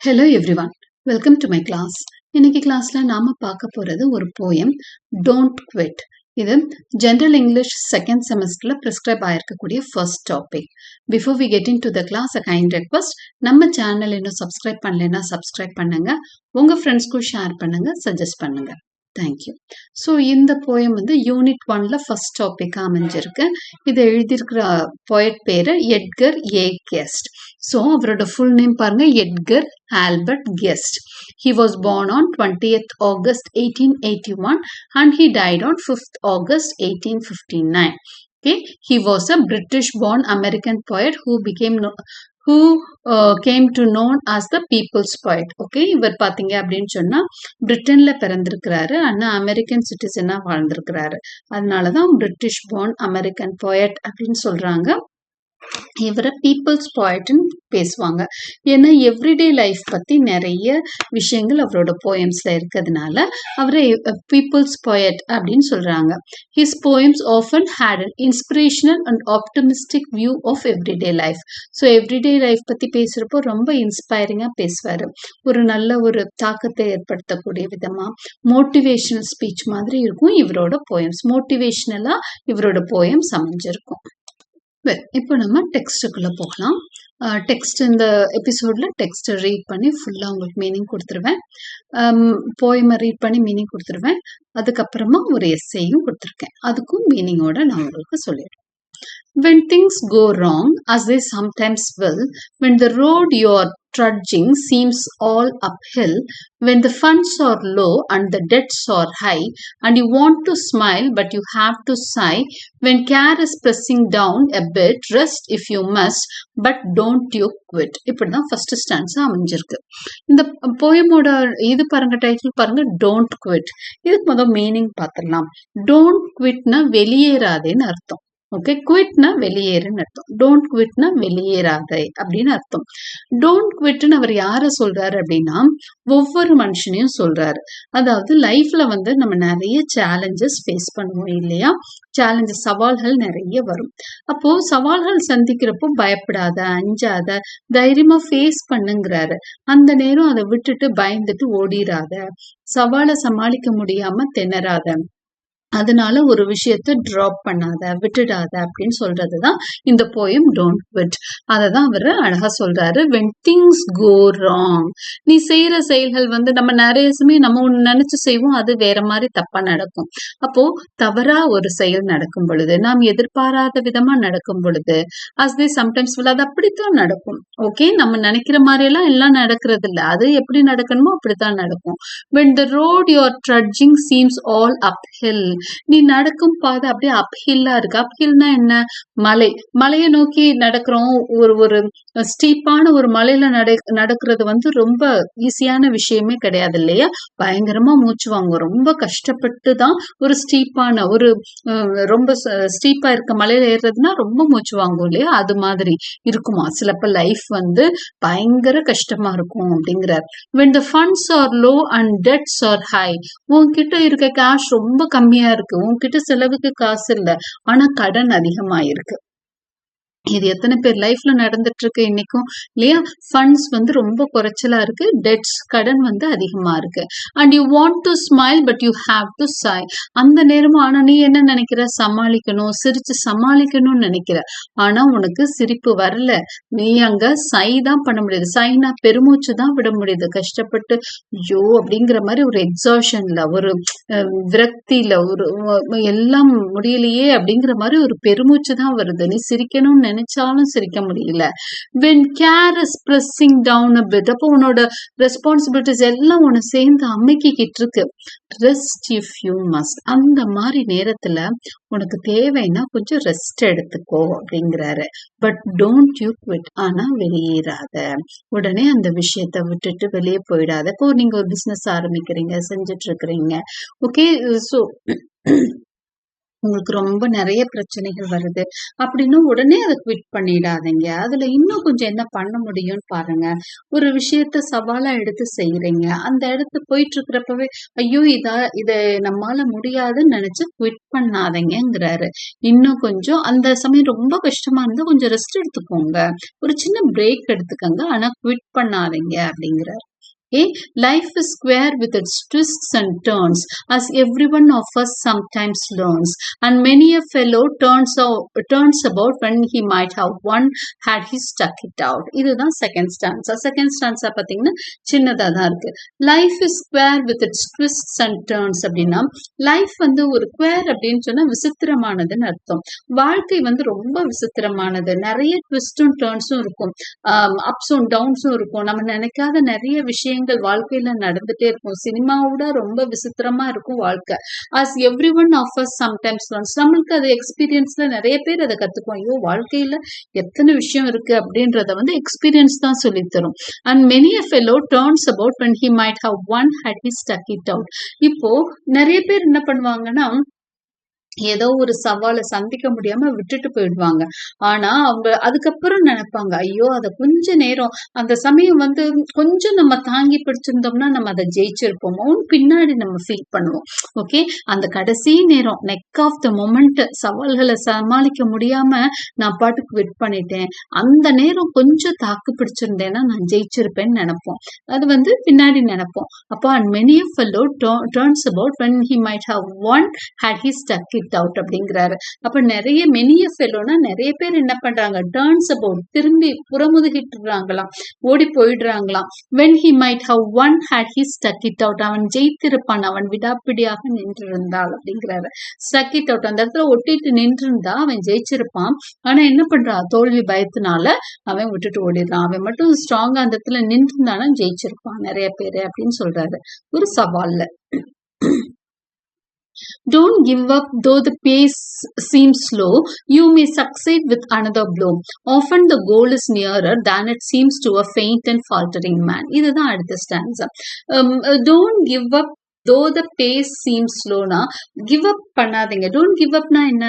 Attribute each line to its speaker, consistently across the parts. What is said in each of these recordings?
Speaker 1: Hello everyone welcome to my class இன்னைக்கு கிளாஸ்ல நாம பார்க்க போறது ஒரு போயம் டோன்ட் குவிட் இது ஜென்ரல் இங்கிலீஷ் செகண்ட் செமஸ்டர்ல prescribe ஆயிருக்கக்கூடிய first topic before we getting to the class a kind request நம்ம சேனல் இன்னும் சப்ஸ்கிரைப் பண்ணலைன்னா சப்ஸ்கிரைப் பண்ணுங்க. உங்க ஃப்ரெண்ட்ஸ்க்கும் ஷேர் பண்ணுங்க சஜஸ்ட் பண்ணுங்க. தேங்க்யூ ஸோ இந்த போயம் வந்து யூனிட் ஒன்ல ஃபர்ஸ்ட் டாபிக் அமைஞ்சிருக்கு. இதை எழுதியிருக்கிற போயட் பேரு எட்கர் ஏ கெஸ்ட் ஸோ அவரோட ஃபுல் நேம் பாருங்க. Edgar Albert Guest he was born on twentieth August eighteen eighty one and he died on fifth August eighteen fifty nine okay he was a British-born American poet who became who came to known as the people's the okay இவர் பார்த்தீங்க அப்படின்னு சொன்னா பிரிட்டன்ல பிறந்திருக்கிறாரு. அண்ணா American சிட்டிசனாக வாழ்ந்திருக்கிறாரு. அதனாலதான் British phone American poet அப்படின்னு சொல்றாங்க. இவரை peoples பாய்ட்னு பேசுவாங்க. ஏன்னா எவ்ரிடே லைஃப் பற்றி நிறைய விஷயங்கள் அவரோட போயம்ஸில் இருக்கிறதுனால அவரை பீப்புள்ஸ் poet அப்படின்னு சொல்கிறாங்க his poems often had an inspirational and optimistic view of everyday life so everyday life பற்றி பேசுகிறப்போ ரொம்ப இன்ஸ்பைரிங்காக பேசுவார். ஒரு நல்ல ஒரு தாக்கத்தை ஏற்படுத்தக்கூடிய விதமாக மோட்டிவேஷனல் ஸ்பீச் மாதிரி இருக்கும் இவரோட போயம்ஸ் மோட்டிவேஷ்னலாக இவரோட போயம்ஸ் அமைஞ்சிருக்கும். வெல் இப்போ நம்ம டெக்ஸ்ட்டுக்குள்ளே போகலாம். டெக்ஸ்ட் இந்த எபிசோடில் டெக்ஸ்ட்டை ரீட் பண்ணி ஃபுல்லாக உங்களுக்கு மீனிங் கொடுத்துருவேன். போயமை ரீட் பண்ணி மீனிங் கொடுத்துருவேன். அதுக்கப்புறமா ஒரு எஸ்ஸையும் கொடுத்துருக்கேன். அதுக்கும் மீனிங்கோட நான் உங்களுக்கு சொல்லிடுறேன். When things go wrong, as they sometimes will, when the road you're trudging seems all uphill, when the funds are low and the debts are high, and you want to smile but you have to sigh, when care is pressing down a bit, rest if you must, but don't you quit. இப்படிதான் first stanza அமைஞ்சிருக்கு இந்த போயமோட இது பாருங்க title பாருங்க don't quit இதுக்கு முதல் meaning பார்த்துடலாம் don't குவிட்னா வெளியேறாதேன்னு அர்த்தம் ஓகே குவிட்னா வெளியேறுன்னு அர்த்தம். டோன்ட் குவிட்னா வெளியேறாதே அப்படின்னு அர்த்தம். டோன்ட் குவிட்னு அவர் யாரை சொல்றாரு அப்படின்னா ஒவ்வொரு மனுஷனையும் சொல்றாரு. அதாவது லைஃப்ல வந்து நம்ம நிறைய சேலஞ்சஸ் ஃபேஸ் பண்ணுவோம் இல்லையா? சேலஞ்சஸ் சவால்கள் நிறைய வரும். அப்போ சவால்கள் சந்திக்கிறப்போ பயப்படாத அஞ்சாத தைரியமா ஃபேஸ் பண்ணுங்கிறாரு. அந்த நேரம் அதை விட்டுட்டு பயந்துட்டு ஓடிராத சவாலை சமாளிக்க முடியாம திணறாத. அதனால ஒரு விஷயத்த ட்ராப் பண்ணாத விட்டுடாத அப்படின்னு சொல்றதுதான் இந்த போயம் டோன்ட் விட் அதை தான் அவர் அழகா சொல்றாரு வென் திங்ஸ் கோ ராங் நீ செய்யற செயல்கள் வந்து நம்ம நிறைய சமயம் நம்ம ஒன்று நினைச்சு செய்வோம் அது வேற மாதிரி தப்பா நடக்கும். அப்போ தவறா ஒரு செயல் நடக்கும் பொழுது நாம் எதிர்பாராத விதமா நடக்கும் பொழுது அஸ் தே சம்டைம்ஸ் அது அப்படித்தான் நடக்கும். ஓகே நம்ம நினைக்கிற மாதிரி எல்லாம் எல்லாம் நடக்கிறது இல்ல அது எப்படி நடக்கணுமோ அப்படித்தான் நடக்கும். When the road you're trudging seems all up hill நீ நடக்கும் பாதை அப்படியே அப்ஹில்லா இருக்கு. அப்ஹில்னா என்ன? மலை. மலையை நோக்கி நடக்கிறோம். ஒரு ஒரு ஸ்டீப்பான ஒரு மலையில நட நடக்கிறது வந்து ரொம்ப ஈஸியான விஷயமே கிடையாது இல்லையா? பயங்கரமா மூச்சு வாங்குவோம் ரொம்ப கஷ்டப்பட்டு தான் ஒரு ஸ்டீப்பான ஒரு ரொம்ப ஸ்டீப்பா இருக்க மலையில ஏறுறதுன்னா ரொம்ப மூச்சு வாங்கும் இல்லையா? அது மாதிரி இருக்குமா? சிலப்ப லைஃப் வந்து பயங்கர கஷ்டமா இருக்கும் அப்படிங்கிறார். When the funds are low and debts are high உன்கிட்ட இருக்க கேஷ் ரொம்ப கம்மியா இருக்கு. உன்கிட்ட செலவுக்கு காசு இல்ல. ஆனா கடன் அதிகமா இருக்கு இது எத்தனை பேர் லைஃப்ல நடந்துட்டு இருக்கு இன்னைக்கும்? இல்லையா? ஃபண்ட்ஸ் வந்து ரொம்ப குறைச்சலா இருக்கு. டெட்ஸ் கடன் வந்து அதிகமா இருக்கு. And you want to smile but you have to sigh அந்த நேரமும் ஆனா நீ என்ன நினைக்கிற? சமாளிக்கணும். சிரிச்சு சமாளிக்கணும்னு நினைக்கிற. ஆனா உனக்கு சிரிப்பு வரல. நீ அங்க சை தான் பண்ண முடியுது. சைனா பெருமூச்சு தான் விட முடியுது. கஷ்டப்பட்டு ஐயோ அப்படிங்கிற மாதிரி ஒரு எக்ஸாஷன்ல ஒரு விரக்தியில ஒரு எல்லாம் முடியலையே அப்படிங்கிற மாதிரி ஒரு பெருமூச்சு தான் வருது. நீ சிரிக்கணும்னு நினைச்சாலும் சிரிக்க முடியல. When care is pressing down a bit அப்போ உன்னோட ரெஸ்பான்சிபிலிட்டிஸ் எல்லாம் உன்னை சேர்ந்து அமைக்கிக்கிட்டு இருக்கு. ரெஸ்ட் இஃப் யூ மஸ்ட் அந்த மாதிரி நேரத்துல உனக்கு தேவைன்னா கொஞ்சம் ரெஸ்ட் எடுத்துக்கோ அப்படிங்கிறாரு. பட் டோன்ட் யூ குவிட் ஆனா வெளியேறாத. உடனே அந்த விஷயத்த விட்டுட்டு வெளியே போயிடாத. இப்போ நீங்க ஒரு பிசினஸ் ஆரம்பிக்கிறீங்க செஞ்சுட்டு இருக்கிறீங்க. ஓகே ஸோ உங்களுக்கு ரொம்ப நிறைய பிரச்சனைகள் வருது அப்படின்னு உடனே அதை குவிட் பண்ணிடாதீங்க. அதுல இன்னும் கொஞ்சம் என்ன பண்ண முடியும்னு பாருங்க. ஒரு விஷயத்த சவாலா எடுத்து செய்யறீங்க அந்த இடத்து போயிட்டு இருக்கிறப்பவே ஐயோ இதா இத நம்மால முடியாதுன்னு நினைச்சு குவிட் பண்ணாதீங்கிறாரு இன்னும் கொஞ்சம் அந்த சமயம் ரொம்ப கஷ்டமா இருந்தா கொஞ்சம் ரெஸ்ட் எடுத்துக்கோங்க. ஒரு சின்ன பிரேக் எடுத்துக்கோங்க. ஆனா குவிட் பண்ணாதீங்க அப்படிங்கிறாரு. Okay, life is square with its twists and turns, as every one of us sometimes learns, and many a fellow turns out turns about when he might have one had he stuck it out. இதுதான் second stanza second stanza பார்த்தீங்கன்னா சின்னதாக தான் இருக்கு. Life is square with its twists and turns அப்படின்னா life வந்து ஒரு square அப்படின்னு சொன்னா விசித்திரமானதுன்னு அர்த்தம். வாழ்க்கை வந்து ரொம்ப விசித்திரமானது. நிறைய ட்விஸ்டும் டேர்ன்ஸும் இருக்கும். அப்ஸும் டவுன்ஸும் இருக்கும். நம்ம நினைக்காத நிறைய விஷயங்கள் வாழ்க்கையில நடந்துட்டே இருக்கும். சினிமாவோட ரொம்ப விசித்திரமா இருக்கும் வாழ்க்கை. As every one of us sometimes once நம்மளுக்கு அது எக்ஸ்பீரியன்ஸ்ல நிறைய பேர் அதை கத்துக்குவோம் ஐயோ வாழ்க்கையில எத்தனை விஷயம் இருக்கு அப்படின்றத வந்து எக்ஸ்பீரியன்ஸ் தான் சொல்லித் தரும். And many a fellow turns about when he might have won had he stuck it இப்போ நிறைய பேர் என்ன பண்ணுவாங்கன்னா ஏதோ ஒரு சவாலை சந்திக்க முடியாம விட்டுட்டு போயிடுவாங்க. ஆனா அவங்க அதுக்கப்புறம் நினைப்பாங்க ஐயோ அதை கொஞ்ச நேரம் அந்த சமயம் வந்து கொஞ்சம் நம்ம தாங்கி பிடிச்சிருந்தோம்னா நம்ம அதை ஜெயிச்சிருப்போமோன்னு பின்னாடி நம்ம ஃபீல் பண்ணுவோம். ஓகே அந்த கடைசி நேரம் நெக் ஆஃப் த மொமெண்ட் சவால்களை சமாளிக்க முடியாம நான் பாட்டுக்கு விட் பண்ணிட்டேன். அந்த நேரம் கொஞ்சம் தாக்கு பிடிச்சிருந்தேன்னா நான் ஜெயிச்சிருப்பேன்னு நினைப்போம். அது வந்து பின்னாடி நினைப்போம். அப்போ and many fellow turns about when he might have won had he stuck it out அப்படிங்கிறாரு. அப்ப நிறைய மெனிய ஃபெல்லோனா நிறைய பேர் என்ன பண்றாங்க? டேர்ன்ஸ் அபவுட் திரும்பி புறமுதுகிட்டுறாங்களாம். ஓடி போயிடுறாங்களாம். When he might have won had he stuck it out அவன் ஜெயித்திருப்பான். அவன் விடாப்பிடியாக நின்றிருந்தாள் அப்படிங்கிறாரு. ஸ்டக் இட் அவுட் அந்த இடத்துல ஒட்டிட்டு நின்றிருந்தா அவன் ஜெயிச்சிருப்பான். ஆனா என்ன பண்றான் தோல்வி பயத்தினால அவன் விட்டுட்டு ஓடிடுறான். அவன் மட்டும் ஸ்ட்ராங்கா அந்த இடத்துல நின்றிருந்தானா? ஜெயிச்சிருப்பான் நிறைய பேரு அப்படின்னு சொல்றாரு. ஒரு சவால்ல. Don't give up though the pace seems slow. You may succeed with another blow. Often the goal is nearer than it seems to a faint and faltering man. இதுதான் அடுத்த stanza don't give up though the pace seem ஸ்லோனா give up பண்ணாதீங்க don't give அப்னா என்ன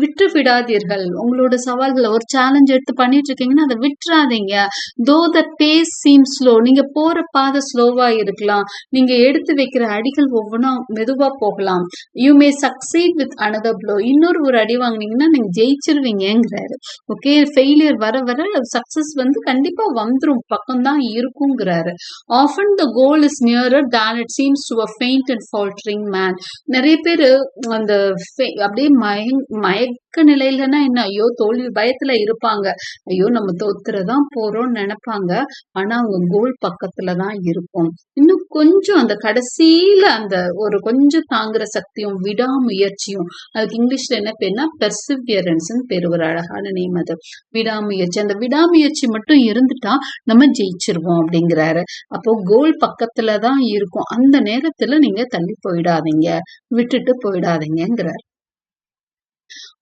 Speaker 1: விட்டு விடாதீர்கள் உங்களோட சவால்களை ஒரு challenge எடுத்து பண்ணிட்டு இருக்கீங்கன்னா அதை விட்டுறாதீங்க. தோ த பேஸ் சீம் ஸ்லோ நீங்க போற பாதை ஸ்லோவா இருக்கலாம். நீங்க எடுத்து வைக்கிற அடிகள் ஒவ்வொன்றும் மெதுவா போகலாம். You may succeed with another blow இன்னொரு ஒரு அடி வாங்குனீங்கன்னா நீங்க ஜெயிச்சிருவீங்கிறாரு ஓகே ஃபெயிலியர் வர வர சக்சஸ் வந்து கண்டிப்பா வந்துடும் பக்கம் தான் இருக்குங்கிறாரு. Often the goal is nearer than it seems to a faint and faltering man நிறைய பேர் அந்த அப்படியே மயங் மயக்க நிலையிலன்னா என்ன? ஐயோ தோல்வி பயத்துல இருப்பாங்க. ஐயோ நம்ம தோத்துறதான் போறோம்னு நினைப்பாங்க. ஆனா அவங்க கோல் பக்கத்துல தான் இருக்கும். இன்னும் கொஞ்சம் அந்த கடைசியில அந்த ஒரு கொஞ்சம் தாங்குற சக்தியும் விடாமுயற்சியும் அதுக்கு இங்கிலீஷ்ல என்ன பேர்னா பெர்சிவியரன்ஸ் பேர் ஒரு அழகான நேம் அது. விடாமுயற்சி. அந்த விடாமுயற்சி மட்டும் இருந்துட்டா நம்ம ஜெயிச்சிருவோம் அப்படிங்கிறாரு. அப்போ கோல் பக்கத்துல தான் இருக்கும். அந்த நேரத்துல நீங்க தள்ளி போயிடாதீங்க. விட்டுட்டு போயிடாதீங்கிறார்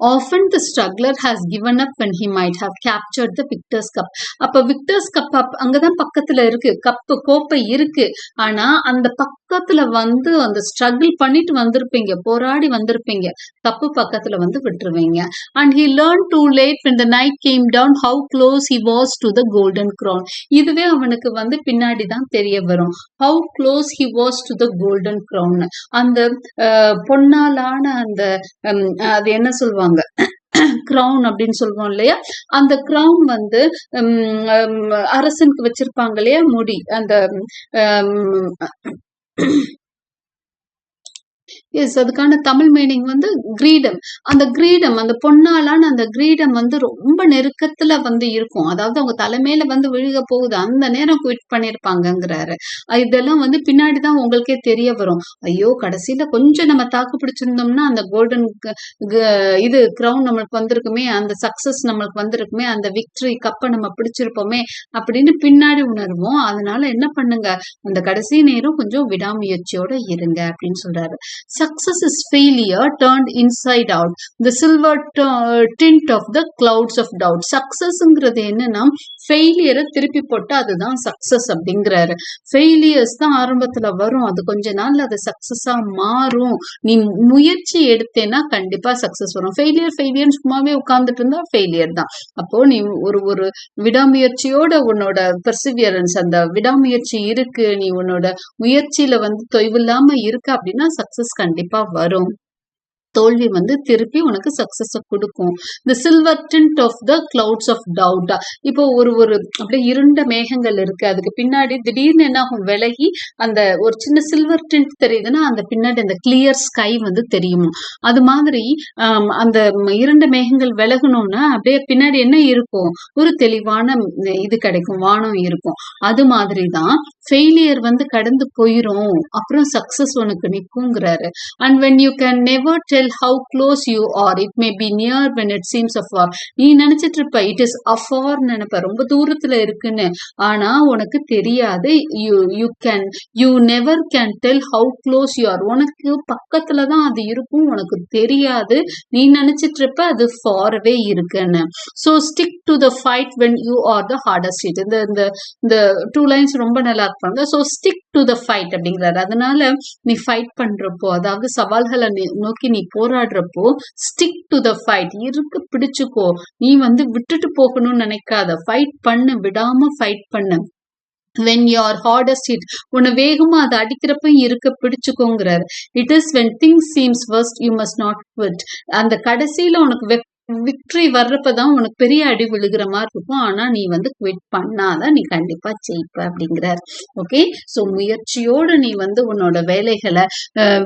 Speaker 1: Often the struggler has given up when he might have captured the victor's cup. அப்ப விக்டர்ஸ் கப் அப் அங்கதான் பக்கத்துல இருக்கு கப்பு கோப்பை இருக்கு ஆனா அந்த பக்கத்துல வந்து அந்த ஸ்ட்ரகிள் பண்ணிட்டு வந்திருப்பீங்க போராடி வந்திருப்பீங்க கப்பு பக்கத்துல வந்து விட்டுருவீங்க and he learned too late when the night came down how close he was to the golden crown இதுவே அவனுக்கு வந்து பின்னாடி தான் தெரிய வரும் how close he was to the golden crown அந்த அஹ், பொன்னாலான அந்த ஹம், அது என்ன சொல்லுவாங்க. கிரவுன் அப்படின்னு சொல்லுவோம் இல்லையா? அந்த கிரவுன் வந்து அரசனுக்கு வச்சிருப்பாங்க இல்லையா? முடி அந்த எஸ் அதுக்கான தமிழ் மீனிங் வந்து கிரீடம். அந்த கிரீடம் அந்த பொன்னாலான அந்த கிரீடம் வந்து ரொம்ப நெருக்கத்துல வந்து இருக்கும். அதாவது அவங்க தலைமையில வந்து விழுக போகுது. அந்த நேரம் குவிட் பண்ணிருப்பாங்கிறாரு இதெல்லாம் வந்து பின்னாடி தான் உங்களுக்கே தெரிய வரும். ஐயோ கடைசியில கொஞ்சம் நம்ம தாக்கு பிடிச்சிருந்தோம்னா அந்த கோல்டன் இது கிரவுன் நம்மளுக்கு வந்திருக்குமே அந்த சக்சஸ் நம்மளுக்கு வந்திருக்குமே அந்த விக்டரி கப்பை நம்ம பிடிச்சிருப்போமே அப்படின்னு பின்னாடி உணர்வோம். அதனால என்ன பண்ணுங்க? அந்த கடைசி நேரம் கொஞ்சம் விடாமுயற்சியோட இருங்க அப்படின்னு சொல்றாரு. Success is failure turned inside out the silver tint of the clouds of doubt சக்சஸ்ங்கிறது என்னன்னா ஃபெயிலியரை திருப்பி போட்டா அதுதான் சக்சஸ் அப்படிங்கிறாரு. ஃபெயிலியர்ஸ் தான் ஆரம்பத்துல வரும். அது கொஞ்ச நாள் அது சக்சஸா மாறும். நீ முயற்சி எடுத்தேன்னா கண்டிப்பா சக்சஸ் வரும். ஃபெயிலியர் ஃபெயிலியர் சும்மாவே உட்காந்துட்டு இருந்தா ஃபெயிலியர் தான். அப்போ நீ ஒரு ஒரு விடாமுயற்சியோட உன்னோட பெர்சிவியரன்ஸ் அந்த விடாமுயற்சி இருக்கு. நீ உன்னோட முயற்சியில வந்து தொய்வில்லாம இருக்கு அப்படின்னா சக்சஸ் கண்டிப்பா வரும். தோல்வி வந்து திருப்பி உனக்கு சக்சஸ கொடுக்கும். இந்த silver tint of the clouds of டவுட்டா இப்போ ஒரு ஒரு அப்படியே இருண்ட மேகங்கள் இருக்கு. அதுக்கு பின்னாடி திடீர்னு என்ன ஆகும்? விலகி அந்த ஒரு சின்ன சில்வர் டிண்ட் தெரியுதுன்னா அந்த பின்னாடி அந்த கிளியர் ஸ்கை வந்து தெரியும். அது மாதிரி அந்த இருண்ட மேகங்கள் விலகணும்னா அப்படியே பின்னாடி என்ன இருக்கும்? ஒரு தெளிவான இது கிடைக்கும் வானம் இருக்கும். அது மாதிரி தான் ஃபெயிலியர் வந்து கடந்து போயிரும். அப்புறம் சக்சஸ் உனக்கு நிற்குங்கிறாரு and when you can never tell how close you are it may be near when it seems afar நீ நினைச்சிட்டு இருப்ப இட் இஸ் அஃபார் நினைப்ப. ரொம்ப தூரத்துல இருக்குன்னு. ஆனா உனக்கு தெரியாது. You you can you never can tell how close you are உனக்கு பக்கத்துல தான் அது இருக்கும். உனக்கு தெரியாது. நீ நினைச்சிட்டு இருப்ப அது ஃபார்வே இருக்குன்னு. So stick to the fight when you are the hardest hit இந்த இந்த இந்த டூ லைன்ஸ் ரொம்ப நல்லா இருப்பாங்க. So stick to the fight அப்படிங்கிறாரு. அதனால நீ ஃபைட் பண்றப்போ அதாவது சவால்களை நீ- நோக்கி நீ போராடுறப்போ ஸ்டிக் டு த ஃபைட் இருக்கு பிடிச்சுக்கோ. நீ வந்து விட்டுட்டு போகணும்னு நினைக்காத. ஃபைட் பண்ணு விடாம ஃபைட் பண்ணு. வென் யூஆர் ஹார்டஸ்ட் ஹிட் உன்னை வேகமா அதை அடிக்கிறப்ப இருக்க பிடிச்சுக்கோங்கிறார். It is when things seems first you must not quit அந்த கடைசியில உனக்கு விக்டரி வர்றப்பதான் உனக்கு பெரிய அடி விழுகிற மாதிரி இருக்கும். ஆனா நீ வந்து குவிட் பண்ணாதான் நீ கண்டிப்பா ஜெயிப்ப அப்படிங்கிறார். ஓகே சோ முயற்சியோட நீ வந்து உன்னோட வேலைகளை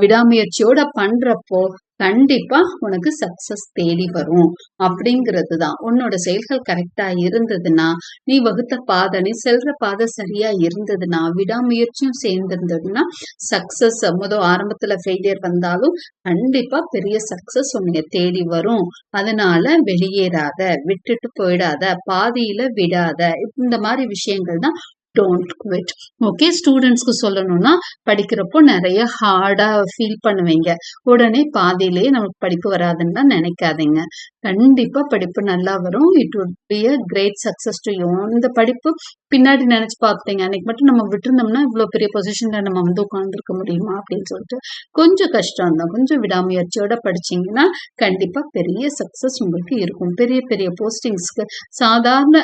Speaker 1: விடாமுயற்சியோட பண்றப்போ கண்டிப்பா உனக்கு சக்சஸ் தேடி வரும். அப்படிங்கிறது தான் உன்னோட செயல்கள் கரெக்டா இருந்ததுன்னா நீ வகுத்த பாதை நீ செல்ற பாதை சரியா இருந்ததுன்னா விடாமுயற்சியும் சேர்ந்திருந்ததுன்னா சக்சஸ் முதல் ஆரம்பத்துல ஃபெயிலியர் வந்தாலும் கண்டிப்பா பெரிய சக்சஸ் உன்னைய தேடி வரும். அதனால வெளியேறாத விட்டுட்டு போயிடாத பாதியில விடாத இந்த மாதிரி விஷயங்கள் தான் டோன்ட் குவிட் ஓகே ஸ்டூடெண்ட்ஸ்க்கு சொல்லணும்னா படிக்கிறப்போ நிறைய ஹார்டா ஃபீல் பண்ணுவீங்க. உடனே பாதியிலேயே நமக்கு படிப்பு வராதுன்னு தான் நினைக்காதீங்க. கண்டிப்பா படிப்பு நல்லா வரும். It would be a great success to you இந்த படிப்பு பின்னாடி நினைச்சு பார்த்தீங்க அன்னைக்கு மட்டும் நம்ம விட்டுருந்தோம்னா இவ்வளவு பெரிய பொசிஷன்ல நம்ம வந்து உட்காந்துருக்க முடியுமா அப்படின்னு சொல்லிட்டு கொஞ்சம் கஷ்டம் தான் கொஞ்சம் விடாமுயற்சியோட படிச்சீங்கன்னா கண்டிப்பா பெரிய சக்சஸ் உங்களுக்கு இருக்கும். பெரிய பெரிய போஸ்டிங்ஸ்க்கு சாதாரண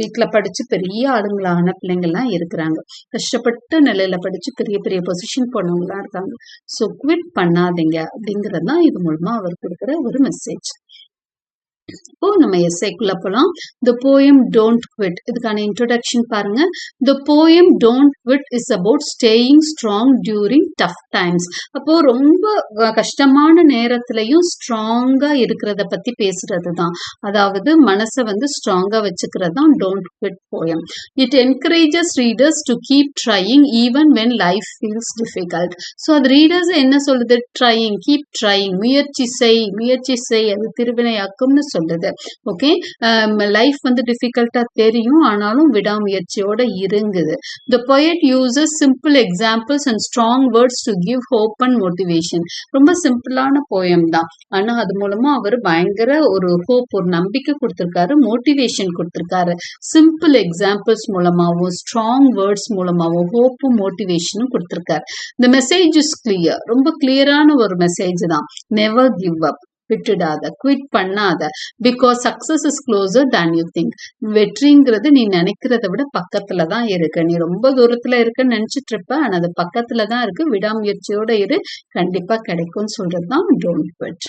Speaker 1: வீட்டில் படிச்சு பெரிய ஆளுங்களான பிள்ளைங்கள்லாம் இருக்கிறாங்க. கஷ்டப்பட்ட நிலையில படிச்சு பெரிய பெரிய பொசிஷன் போனவங்களாம் இருக்காங்க. ஸோ குவிட் பண்ணாதீங்க அப்படிங்கிறது தான் இது மூலமா அவர் கொடுக்குற ஒரு மெசேஜ் இப்போ நம்ம எஸ்ஐக்குள்ள போலாம். த போயம் டோன்ட் குவிட் இதுக்கான இன்ட்ரோடக்ஷன் பாருங்க. The poem don't quit is about staying strong during tough times அப்போ ரொம்ப கஷ்டமான நேரத்திலையும் ஸ்ட்ராங்கா இருக்கிறத பத்தி பேசுறது தான் அதாவது மனசை வந்து ஸ்ட்ராங்கா வச்சுக்கிறது தான் don't quit poem it encourages readers to keep trying even when life feels difficult so அது ரீடர்ஸ் என்ன சொல்லுது? ட்ரையிங் கீப் ட்ரையிங் முயற்சி செய். முயற்சி செய். அது திருவினையாக்கும்னு சொல்லுது. ஓகே லைஃப் வந்து டிஃபிகல்ட்டா தெரியும் ஆனாலும் விடாமுயற்சியோட இருங்குது the poet uses simple examples and strong words to give hope and motivation ரொம்ப சிம்பிளான போயம் தான். ஆனா அது மூலமா அவர் பயங்கர ஒரு ஹோப் ஒரு நம்பிக்கை கொடுத்திருக்காரு மோட்டிவேஷன் கொடுத்திருக்காரு. சிம்பிள் எக்ஸாம்பிள்ஸ் மூலமாகவும் ஸ்ட்ராங் வேர்ட்ஸ் மூலமாகவும் ஹோப்பும் மோட்டிவேஷனும் கொடுத்திருக்காரு. இந்த மெசேஜ் இஸ் கிளியர் ரொம்ப கிளியரான ஒரு மெசேஜ் தான். நெவர் கிவ் அப் விட்டுடாத குவிட் பண்ணாத. Because success is closer than you think வெற்றிங்கிறது நீ நினைக்கிறத விட பக்கத்துல தான் இருக்கு. நீ ரொம்ப தூரத்துல இருக்குன்னு நினைச்சிட்டு இருப்ப ஆனா அது பக்கத்துல தான் இருக்கு. விடாமுயற்சியோட இரு. கண்டிப்பா கிடைக்கும்னு சொல்றது தான் don't quit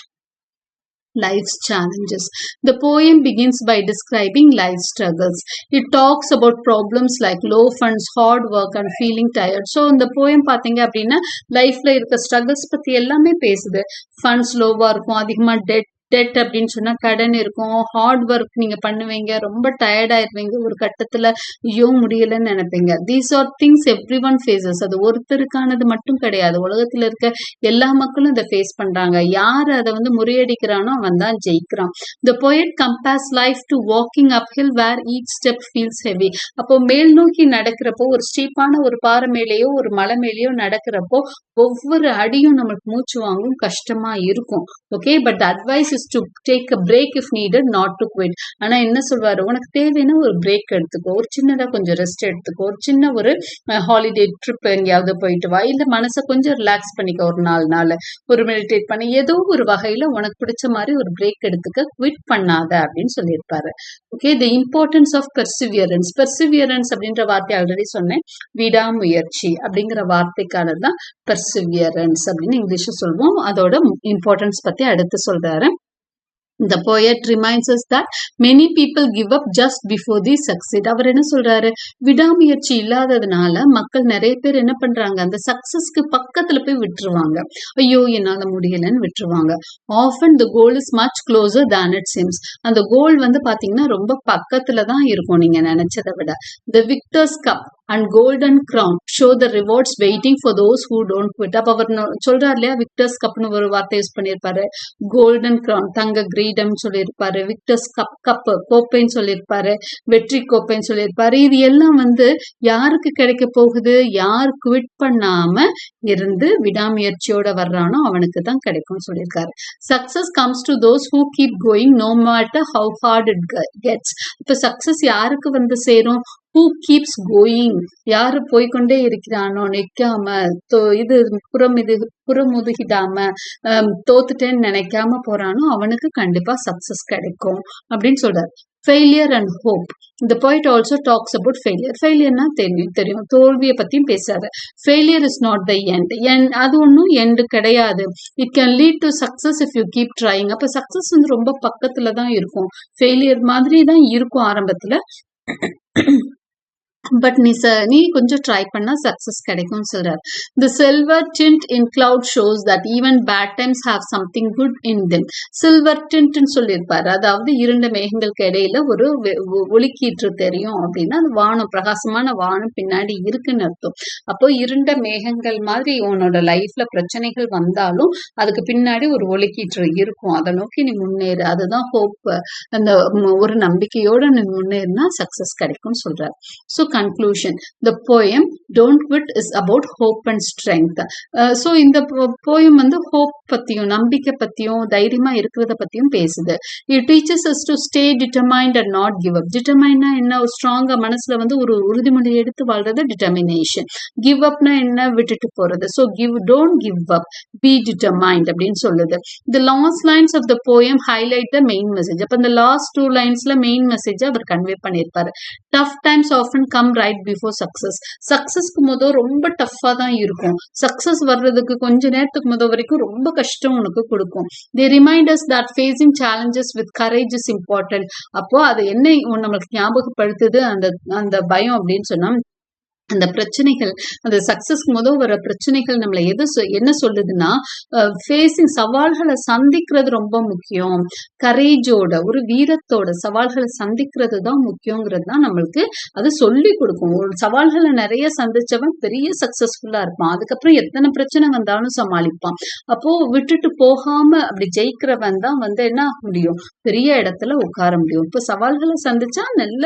Speaker 1: life's challenges. The poem begins by describing life struggles. It talks about problems like low funds, hard work and feeling tired. So இந்த poem பாத்தீங்க அப்படின்னா லைஃப்ல இருக்க ஸ்ட்ரகிள்ஸ் பத்தி எல்லாமே பேசுது ஃபண்ட்ஸ் லோவா இருக்கும் அதிகமா டெட் டெட் அப்படின்னு சொன்னா கடன் இருக்கும். ஹார்ட் ஒர்க் நீங்க பண்ணுவீங்க. ரொம்ப டயர்டாயிருவீங்க ஒரு கட்டத்துல ஐயோ முடியலன்னு நினைப்பீங்க. These are things every one faces அது ஒருத்தருக்கானது மட்டும் கிடையாது. உலகத்துல இருக்க எல்லா மக்களும் இதை ஃபேஸ் பண்றாங்க. யார் அதை வந்து முறியடிக்கிறானோ அவன் தான் ஜெயிக்கிறான். The poet compares life to walking uphill where each step feels heavy அப்போ மேல் நோக்கி நடக்கிறப்போ ஒரு ஸ்டீப்பான ஒரு பாறை மேலேயோ ஒரு மலை மேலேயோ நடக்கிறப்போ ஒவ்வொரு அடியும் நம்மளுக்கு மூச்சு வாங்கும் கஷ்டமா இருக்கும். Okay but advice is to take a break if needed not to quit ஆனா என்ன சொல்வாரு உனக்கு தேவைன்னா ஒரு பிரேக் எடுத்துக்கோ. ஒரு சின்னதா கொஞ்சம் ரெஸ்ட் எடுத்துக்கோ. ஒரு சின்ன ஒரு ஹாலிடே ட்ரிப் எங்கேயாவது போயிட்டு வா. இல்ல மனசை கொஞ்சம் ரிலாக்ஸ் பண்ணிக்க ஒரு நாலு நாள். ஒரு மெடிடேட் பண்ணி. ஏதோ ஒரு வகையில உனக்கு பிடிச்ச மாதிரி ஒரு பிரேக் எடுத்துக்க குவிட் பண்ணாத அப்படின்னு சொல்லியிருப்பாரு. Okay the importance of perseverance perseverance அப்படின்ற வார்த்தை ஆல்ரெடி சொன்னேன். விடாமுயற்சி அப்படிங்கிற வார்த்தைக்கான தான் பெர்சிவியரன்ஸ் அப்படின்னு இங்கிலீஷ் சொல்லுவோம் அதோட இம்பார்ட்டன்ஸ் பத்தி அடுத்து சொல்றாரு. The poet reminds us that many people give up just before they succeed. அவர் என்ன சொல்றாரு? விடாமுயற்சி இல்லாததுனால மக்கள் நிறைய பேர் என்ன பண்றாங்க? அந்த சக்சஸ்க்கு பக்கத்துல போய் விட்டுருவாங்க. ஐயோ என்னால முடியலன்னு விட்டுருவாங்க. Often the goal is much closer than it seems அந்த கோல் வந்து பாத்தீங்கன்னா ரொம்ப பக்கத்துல தான் இருக்கும் நீங்க நினைச்சதை விட. The victor's cup and golden crown show the rewards waiting for those who don't quit அப்ப அவர் சொல்றாரு இல்லையா? விக்டர்ஸ் கப்னு ஒரு வார்த்தை யூஸ் பண்ணியிருப்பாரு. கோல்டன் கிரவுன் தங்க கிரீடம் சொல்லியிருப்பாரு. விக்டர்ஸ் கப் கப் கோப்பைன்னு சொல்லியிருப்பாரு. வெற்றி கோப்பைன்னு சொல்லியிருப்பாரு. இது எல்லாம் வந்து யாருக்கு கிடைக்க போகுது? யார் குவிட் பண்ணாம இருந்து விடாமுயற்சியோட வர்றானோ அவனுக்கு தான் கிடைக்கும்னு சொல்லியிருக்காரு. Success comes to those who keep going no matter how hard it gets இப்ப சக்சஸ் யாருக்கு வந்து சேரும்? ஹூ கீப்ஸ் கோயிங் யாரு போய்க்கொண்டே இருக்கிறானோ? நிற்காம இது புறம் இது புறமுதுகிடாம தோத்துட்டேன்னு நினைக்காம போறானோ அவனுக்கு கண்டிப்பா சக்சஸ் கிடைக்கும் அப்படின்னு சொல்றாரு. ஃபெயிலியர் அண்ட் ஹோப் இந்த point also talks about failure ஃபெயிலியர்னா தெரியும் தெரியும். தோல்வியை பத்தியும் பேசாரு failure is not the end என் அது ஒன்றும் எண்டு கிடையாது. It can lead to success if you keep trying அப்போ சக்ஸஸ் வந்து ரொம்ப பக்கத்துல தான் இருக்கும். ஃபெயிலியர் மாதிரி தான் இருக்கும் ஆரம்பத்துல. பட் நீ ச நீ கொஞ்சம் ட்ரை பண்ணா சக்சஸ் கிடைக்கும்னு சொல்றாரு. The silver tint in cloud shows that even bad times have something good in them silver டிண்ட்னு சொல்லியிருப்பாரு. அதாவது இரண்டு மேகங்களுக்கு இடையில ஒரு வெ- ஒளிக்கீற்று தெரியும் அப்படின்னா அது வானம் பிரகாசமான வானம் பின்னாடி இருக்குன்னு அர்த்தம். அப்போ இருண்ட மேகங்கள் மாதிரி உன்னோட லைஃப்ல பிரச்சனைகள் வந்தாலும் அதுக்கு பின்னாடி ஒரு ஒளிக்கீற்று இருக்கும். அதை நோக்கி நீ முன்னேறு. அதுதான் ஹோப் அந்த ஒரு நம்பிக்கையோட நீ முன்னேறினா சக்சஸ் கிடைக்கும்னு சொல்றாரு. So conclusion the poem don't quit is about hope and strength so இந்த போயம் வந்து ஹோப் பத்தியும் நம்பிக்கை பத்தியும் தைரியமா இருக்கிறத பத்தியும் பேசுது. It teaches us to stay determined and not give up டிட்டர்மைன்னா என்ன? ஒரு ஸ்ட்ராங்கா மனசுல வந்து ஒரு உறுதிமொழி எடுத்து வாழ்றது டிட்டர்மினேஷன் கிவ் அப்னா என்ன? விட்டுட்டு போறது. So give don't give up be determined அப்படின்னு சொல்லுது. The last lines of the poem highlight the main message அப்ப இந்த லாஸ்ட் டூ லைன்ஸ்ல மெயின் மெசேஜ் அவர் கன்வே பண்ணியிருப்பாரு. Tough times often come right before success சக்சஸ்க்கு முத ரொம்ப டஃப்பாக தான் இருக்கும். சக்சஸ் வர்றதுக்கு கொஞ்ச நேரத்துக்கு முதல் வரைக்கும் ரொம்ப கஷ்டம் உனக்கு கொடுக்கும். The reminders that facing challenges with courage is important அப்போ அது என்ன நம்மளுக்கு ஞாபகப்படுத்துது? அந்த அந்த பயம் அப்படின்னு சொன்னா அந்த பிரச்சனைகள் அந்த சக்சஸ்க்கு முதல் வர பிரச்சனைகள் நம்மளை எது சொ- என்ன சொல்லுதுன்னா ஃபேஸிங் சவால்களை சந்திக்கிறது ரொம்ப முக்கியம். கரேஜோட ஒரு வீரத்தோட சவால்களை சந்திக்கிறது தான் முக்கியங்கிறது தான் நம்மளுக்கு அது சொல்லி கொடுக்கும். ஒரு சவால்களை நிறைய சந்திச்சவன் பெரிய சக்சஸ்ஃபுல்லா இருப்பான். அதுக்கப்புறம் எத்தனை பிரச்சனை வந்தாலும் சமாளிப்பான். அப்போ விட்டுட்டு போகாம அப்படி ஜெயிக்கிறவன் தான் வந்து என்ன ஆக முடியும்? பெரிய இடத்துல உட்கார முடியும். இப்போ சவால்களை சந்திச்சா நல்ல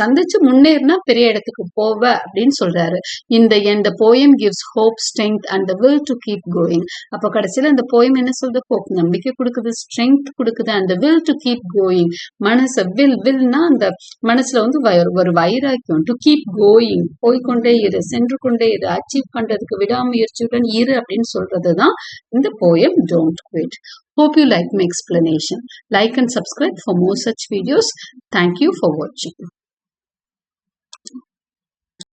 Speaker 1: சந்திச்சு முன்னேறினா பெரிய இடத்துக்கு போவ அப்படின்னு சொல்றாரு இந்த in the poem gives hope strength and the will to keep going அப்போ கடைசியில அந்த போயம் என்ன சொல்றது ஹோப் நம்பிக்கை கொடுக்குது ஸ்ட்ரென்த் கொடுக்குது அந்த வில் டு கீப் கோயிங் மனச வில் வில்னா அந்த மனசுல வந்து ஒரு வைராக்கியம் டு கீப் கோயிங் போய்க்கொண்டே இரு சென்று கொண்டே இரு அச்சீவ் பண்றதுக்கு விடாமுயற்சியுடன் இரு அப்படின்னு சொல்றதுதான் இந்த poem don't quit Hope you like my explanation. Like and subscribe for more such videos. Thank you for watching.